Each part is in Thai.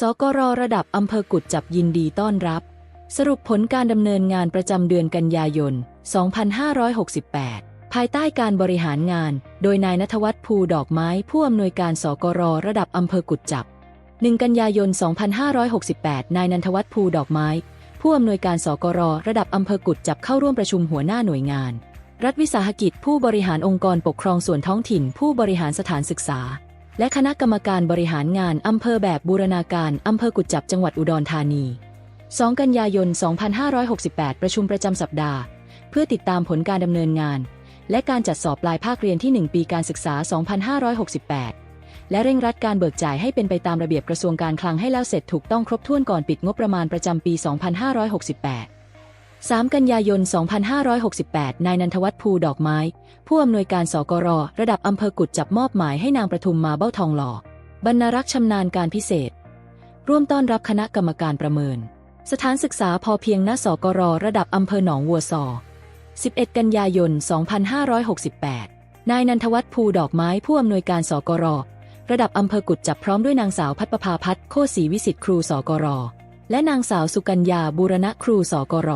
สกรระดับอำเภอกุดจับยินดีต้อนรับ สรุปผลการดำเนินงานประจำเดือนกันยายน 2568 ภายใต้การบริหารงาน โดยนายนัทวัฒน์ภูดอกไม้ผู้อำนวยการสกรระดับอำเภอกุดจับ 1 กันยายน 2568 นายนันทวัฒน์ภูดอกไม้ ผู้อำนวยการสกรระดับอำเภอกุดจับเข้าร่วมประชุมหัวหน้าหน่วยงาน รัฐวิสาหกิจผู้บริหารองค์กรปกครองส่วนท้องถิ่น ผู้บริหารสถานศึกษา และคณะกรรมการบริหารงานอำเภอแบบบูรณาการอำเภอกุดจับจังหวัดอุดรธานี 2 กันยายน 2568 ประชุมประจำสัปดาห์ เพื่อติดตามผลการดำเนินงาน และการจัดสอบปลายภาคเรียนที่ 1 ปีการศึกษา 2568 และเร่งรัดการเบิกจ่ายให้เป็นไปตามระเบียบกระทรวงการคลังให้แล้วเสร็จถูกต้องครบถ้วนก่อนปิดงบประมาณประจำปี 2568 3 กันยายน 2568 นายนันทวัฒน์ภูดอกไม้ ผู้อำนวยการสกร ระดับอำเภอกุดจับมอบหมายให้นางประทุมมาเบ้าทองหล่อบรรณรักษ์ชำนาญการพิเศษ ร่วมต้อนรับคณะกรรมการประเมิน สถานศึกษาพอเพียงณสกร ระดับอำเภอหนองวัวซอ 11 กันยายน 2568 นายนันทวัฒน์ภูดอกไม้ผู้อำนวยการสกร ระดับอำเภอกุดจับพร้อมด้วยนางสาวพัฒประภาพัฒน์โคศรีวิสิทธิ์ครูสกร และนางสาวสุกัญญาบูรณะครูสกร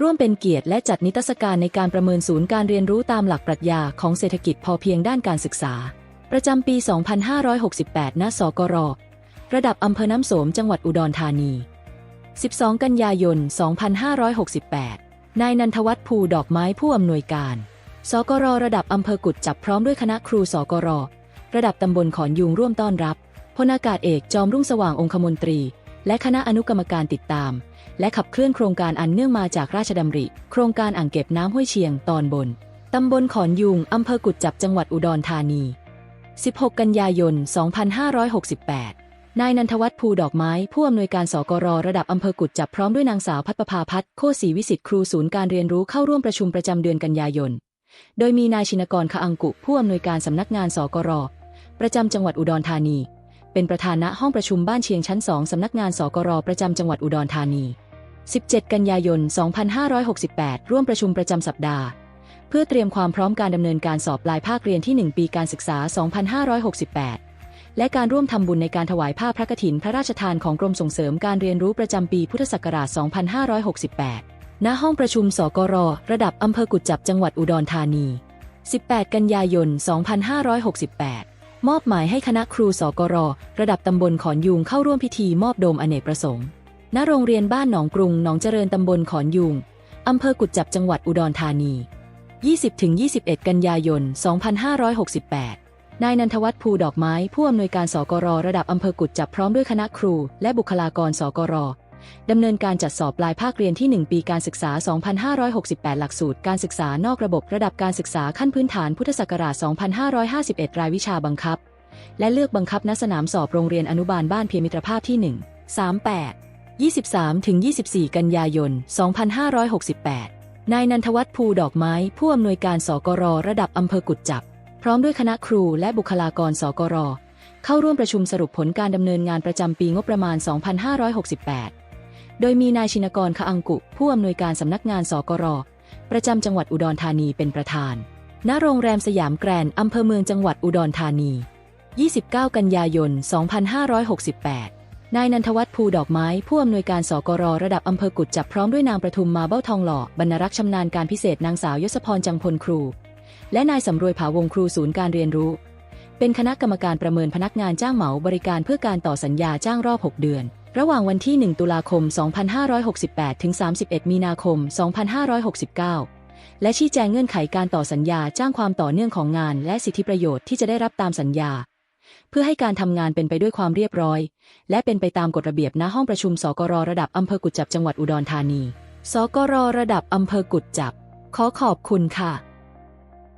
ร่วมเป็นเกียรติและจัดนิทรรศการในการประเมินศูนย์การเรียนรู้ตามหลักปรัชญาของเศรษฐกิจพอเพียงด้านการศึกษา ประจำปี 2568 ณ สกร ระดับอำเภอน้ำโสม จังหวัดอุดรธานี 12 กันยายน 2568 นายนันทวัฒน์ภูดอกไม้ผู้อำนวยการ สกร ระดับอำเภอกุดจับพร้อมด้วยคณะครูสกร ระดับตำบลขอนยุงร่วมต้อนรับพลอากาศเอกจอมรุ่งสว่างองคมนตรี และคณะอนุกรรมการติดตาม และขับเคลื่อนโครงการอันเนื่องมาจากราชดำริ โครงการอ่างเก็บน้ำห้วยเชียงตอนบน ตำบลขอนยุงอำเภอกุดจับจังหวัดอุดรธานี 16 กันยายน 2568นายนันทวัฒน์ภูดอกไม้ ผู้อำนวยการสกรระดับอำเภอกุดจับพร้อมด้วยนางสาวพัฒประภาพัฒน์โคศรีวิสิทธิ์ครูศูนย์การเรียนรู้เข้าร่วมประชุมประจำเดือนกันยายน โดยมีนายชินกรคอังกุ ผู้อำนวยการสำนักงานสกรประจำจังหวัดอุดรธานี เป็นประธานณห้องประชุมบ้านเชียงชั้น 2 สำนักงานสกรประจำจังหวัดอุดรธานี 17 กันยายน 2568 ร่วมประชุมประจำสัปดาห์ เพื่อเตรียมความพร้อมการดำเนินการสอบปลายภาคเรียนที่ 1 ปีการศึกษา 2568 และการร่วมทำบุญในการถวายผ้าพระกฐินพระราชทานของกรมส่งเสริมการเรียนรู้ประจำปีพุทธศักราช 2568 ณ ห้องประชุมสกรระดับอำเภอกุดจับจังหวัดอุดรธานี 18 กันยายน 2568 มอบหมายให้คณะครูสกร ระดับตำบลขอนยุงเข้าร่วมพิธีมอบโดมอเนกประสงค์ ณ โรงเรียนบ้านหนองกรุงหนองเจริญตำบลขอนยุงอำเภอกุดจับจังหวัดอุดรธานี 20-21 กันยายน 2568 นายนันทวัฒน์ภูดอกไม้ ผู้อำนวยการสกร ระดับอำเภอกุดจับพร้อมด้วยคณะครู และบุคลากรสกร ดำเนินการจัดสอบปลายภาคเรียนที่ 1 ปีการศึกษา 2568 หลักสูตร การศึกษานอกระบบระดับการศึกษาขั้นพื้นฐานพุทธศักราช 2551 รายวิชาบังคับ และเลือกบังคับณสนามสอบโรงเรียนอนุบาลบ้านเพียรมิตรภาพที่ 1 38 23-24 กันยายน 2568 นายนันทวัฒน์ภูดอกไม้ ผู้อำนวยการสกรระดับอำเภอกุดจับ พร้อมด้วยคณะครูและบุคลากรสกร เข้าร่วมประชุมสรุปผลการดำเนินงานประจำปีงบประมาณ 2568 โดยมีนายชินกรคอังกุ ผู้อำนวยการสำนักงานสกร ประจำจังหวัดอุดรธานีเป็นประธาน ณ โรงแรมสยามแกรนด์อำเภอเมืองจังหวัดอุดรธานี 29 กันยายน 2568 นายนันทวัฒน์ภูดอกไม้ ผู้อำนวยการสกร ระดับอำเภอกุดจับพร้อมด้วยนางประทุมมาเบ้าทองหล่อบรรณรักษ์ชำนาญการพิเศษนางสาวยศพรจังพลครู และนายสำรวยผาวงครูศูนย์การเรียนรู้ เป็นคณะกรรมการประเมินพนักงานจ้างเหมาบริการเพื่อการต่อสัญญาจ้างรอบ 6 เดือน ระหว่างวันที่ 1 ตุลาคม 2568 ถึง 31 มีนาคม 2569 และชี้แจงเงื่อนไขการต่อสัญญาจ้างความต่อเนื่องของงาน และสิทธิประโยชน์ที่จะได้รับตามสัญญา เพื่อให้การทำงานเป็นไปด้วยความเรียบร้อย และเป็นไปตามกฎระเบียบณห้องประชุมสกรระดับอำเภอกุดจับจังหวัดอุดรธานี สกรระดับอำเภอกุดจับ ขอขอบคุณค่ะ